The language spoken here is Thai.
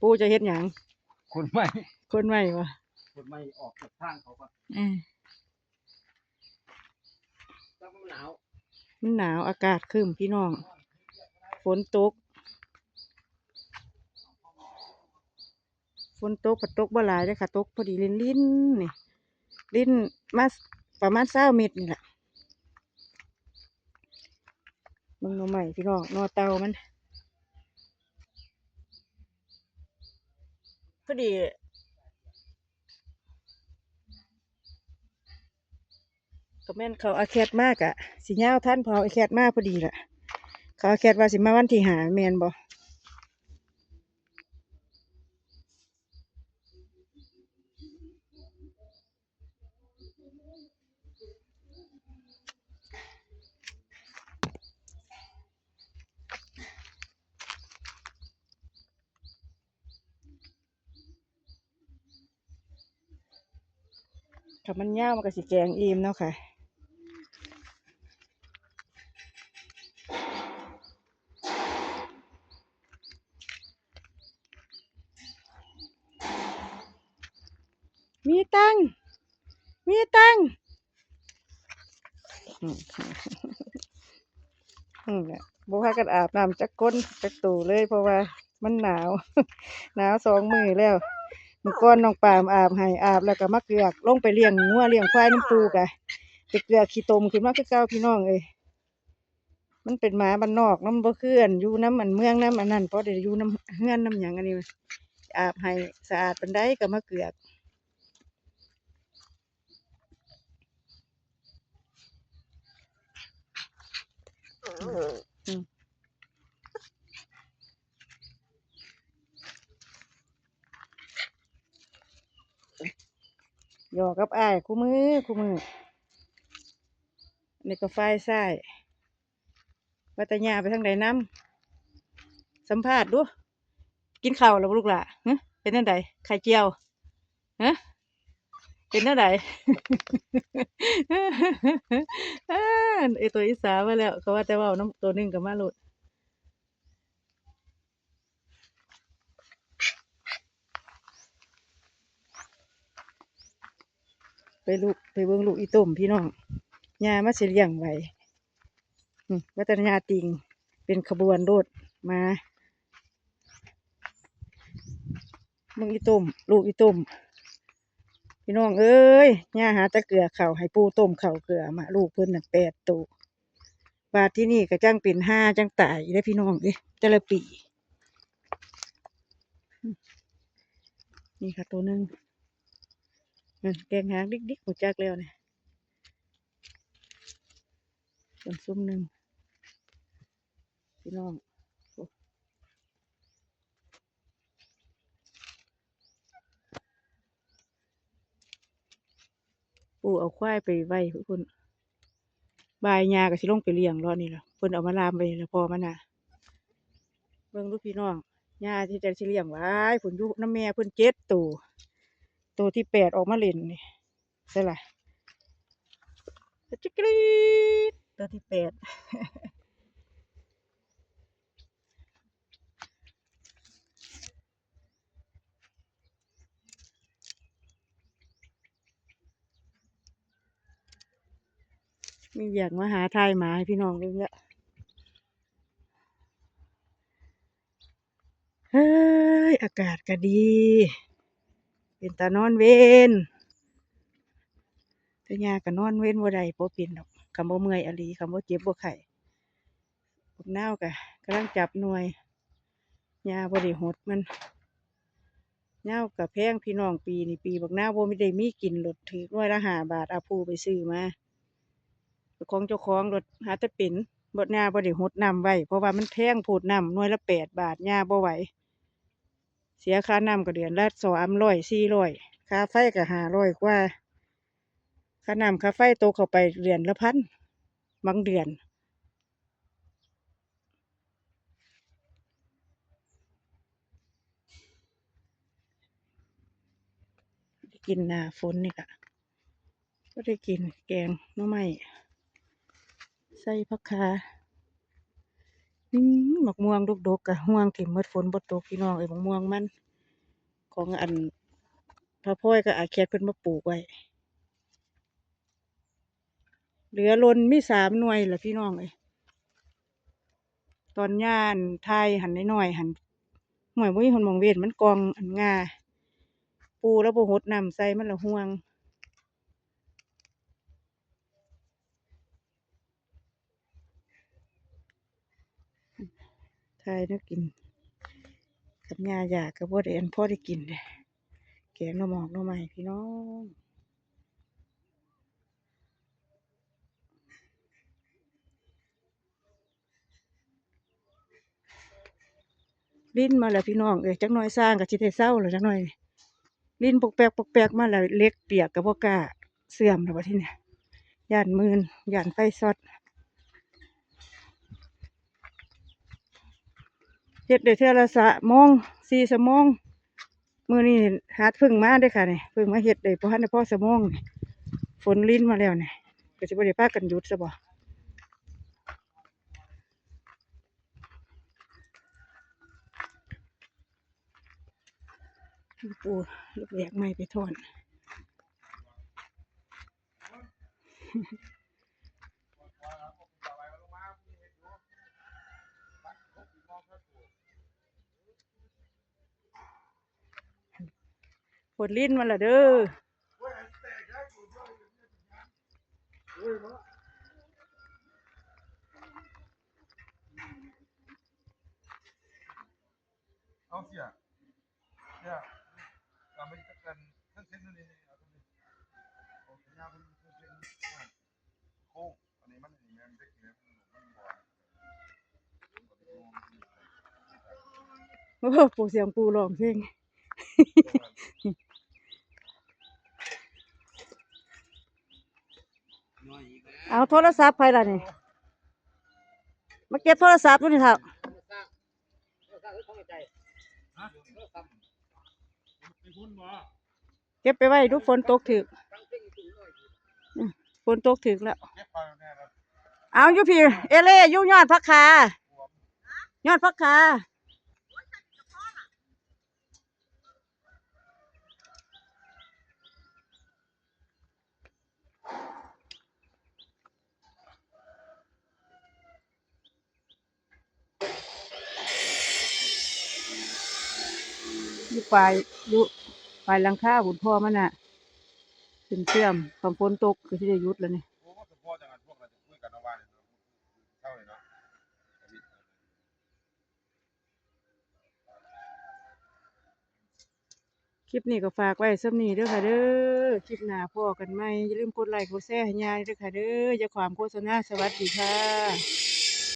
ปูจะเฮ็ดหยังคนไม่คนใหม่วะคนไม่ออกจากทางเขาก็เออต้องหนาวมันหนาวอากาศครึ้มพี่น้อง ฝนตก ฝนตกผัดตกบ่หลายเลยค่ะ ตกพอดีลิ้นลิ้นๆนี่ ลิ้นมาประมาณเศร้าเม็ดนี่แหละมึงหนอใหม่พี่น้องหนอเตามัน อดี ก็แม่นเขาอาแคดมากอะสิยาท่านพอเอาแคดมากพอดีแหละเขาอาแคดว่าสิมาวันที่หาแมนบอ ถ้ามันยาวมันก็สิแกงอิ่มเนาะค่ะมีตัง มีตังค์อืมอืมเนี่ยบพากันอาบน้ำจักก้นจักตูเลยเพราะว่ามันหนาว หนาวสองมือแล้ว เมื่อก่อนน้องปามอาบให้อาบแล้วก็มาเกลือกลงไปเลี้ยงงัวเลี้ยงควายน้ำปูกะไปเกลือกขี้ตมขึ้นมาคือเก่าพี่น้องเอ้ยมันเป็นหมาบ้านนอกน้ำบ่คืออันอยู่น้ำมันเมืองน้ำอันนั้นเพราะเดี๋ยวอยู่น้ำเฮือนน้ำหยังอันนี้อาบให้สะอาดปันได้ก็มาเกลือก หยอกกับอ้ายคู่มือคู่มือนี่ก็ไฟใส่วัตญาไปทางใดน้ำสัมภาษณ์ดู กินข้าวแล้วลูกหล่ะฮะเป็นนั่นใดไข่เจียวฮะเป็นนั่นใดอ้าไอตัวอีสามาแล้วเขาว่าแต่ว่าน้ำตัวหนึงกับมาหลด ไปลูกไปเบิ่งลูกอีตุ่มพี่น้องยามาสิเลี้ยงไว้วัฒนยาติงเป็นขบวนโดดมามึงอีตุ่มลูกอีตุ่มพี่น้องเอ้ยย่าหาตะเกือเข่าให้ปูต้มเข่าเกลือมาลูกเพิ่นน่ะแปดตัวบาทที่นี่ก็จังเป็นห้าจังตายได้พี่น้องเอ้ยแต่ละปี นี่ค่ะตัวหนึ่ง นั่นแกงหางดิกดิกหัวจักแล้วเนี่ยส่วนซุ้มหนึ่งพี่น้องปู่เอาควายไปไว้เพื่นบายยาก็สิลงไปเลี้ยงรอนี่แหละเพิ่นเอามาลามไปแล้วพอมันน่ะเบิ่งลูกพี่น้องยาที่จะสิเลี้ยงไว้ผลยุน้ำแม่เพิ่นเจ็ดตัว ตัวที่แปดออกมาเล่นนี่ใช่ละจิกรีดตัวที่แปดมีอยากมาหาทายหมาให้พี่น้องเรื่องละเฮ้ย อากาศก็ดี เป็นตานอนเวนต่ยาก็นอนเว้นบ่ได้บ่เป็นดอกคำบ่เมื่อยอะลีคำบ่เจ็บบ่ไข้บักนาก็กำลังจับหน่วยยาบ่ได้หดมันเนาก็แพงพี่น้องปีนี้ปีบักนาบ่มีได้มีกินรถถือหน่วยละหาบาทอาผู้ไปซื้อมาของเจ้าของรถหาแต่เป็นบ่ยาบ่ได้หดน้ำไว้เพราะว่ามันแพงโพูดน้ำหน่วยละแปดบาทยาบ่ไหว เสียค่าน้ำก็เดือนละสามร้อยสี่ร้อยค่าไฟก็ห้าร้อยกว่า ค่าน้ำค่าไฟโตเข้าไปเดือนละพันบางเดือน กินหนาฝนนี่ค่ะก็ได้กินแกงน้อไม้ใส่ผักคา นี่หมักม่วงดกๆกะห่วงถิ่มหมดฝนบดตกพี่น้องเอ้หมักม่วงมัน ของอันพระพ่อยกับอาแคทเพิ่นมาปลูกไว้ เหลือลนมีสามหน่วยละพี่น้องเอ้ยตอนย่านไทยหันน้อยหันห่วยบ่มีคนมองเว้นมันกองอันงา ปูแล้วโบหดนำใส่มันละห่วง ทายนักกินกับยาอยากกับบ่ได้อันพ่อได้กินเด้แกงน่อหมอกหน่อไม้พี่น้องลิ้นมาแล้วพี่น้องเอ้ยจักหน่อยสร้างกับสิได้เศร้าแล้วจักหน่อยนี่ลิ้นปกแปกปกแปกมาแล้วเล็กเปียกกับบ่กล้าเสื่อมแล้วบัดทีเนี้ยย่านมืนย่านไฟซอด เฮ็ดได้เท่าละสะโมงสี่สมองมือนี้หาดพึ่งมาด้อค่ะนี่พึ่งมาเฮ็ดได้บ่ทันได้พอสมองฝนลิ้นมาแล้วนี่ก็สิบ่ได้ากันหยุดซะบ่ลูกปูลูกแหลกไม้ไปทอน ฝนลิ้นมาและเด้อเอาเสียเนี่ยทำไปกันทั้งเส้นนี่เอาตรงนี้โอ้ยยาวเป็นเส้นโค้งอันนี้มันนี่มันเด็กเนี่ยมันบ่โอ้โหปูเสียงปูร้องเพลง น้อยอีกแล้ว เอาโทรศัพท์ไปล่ะนี่มาเก็บโทรศัพท์ดูนี่เถอะสร้างสร้างของใจฮะสร้างไปพุ่นบ่เก็บไปไว้ดูฝนตกถึกสร้างฝนตกถึกแล้ว เอาอยู่พี่ เอเล่ยู่ยอดพักคายอดพักคา อยู่ปลายอยู่ปลายหลังคาหุ่นพ่อมันน่ะขึ้นเชื่อมฝนฝนตกก็ที่ได้ยุดแล้วนี่โอ้ก็พอจังพวกเราจะคุยกันเอาว่าเท่าเลยเนาะคลิปนี้ก็ฝากไว้สำนีเด้อค่ะเด้อ คลิปหน้าพ่อกันใหมอย่าลืมกดไลค์กดแชร์ให้ยายเด้อค่ะเด้ออย่าความโฆษณาสวัสดีค่ะ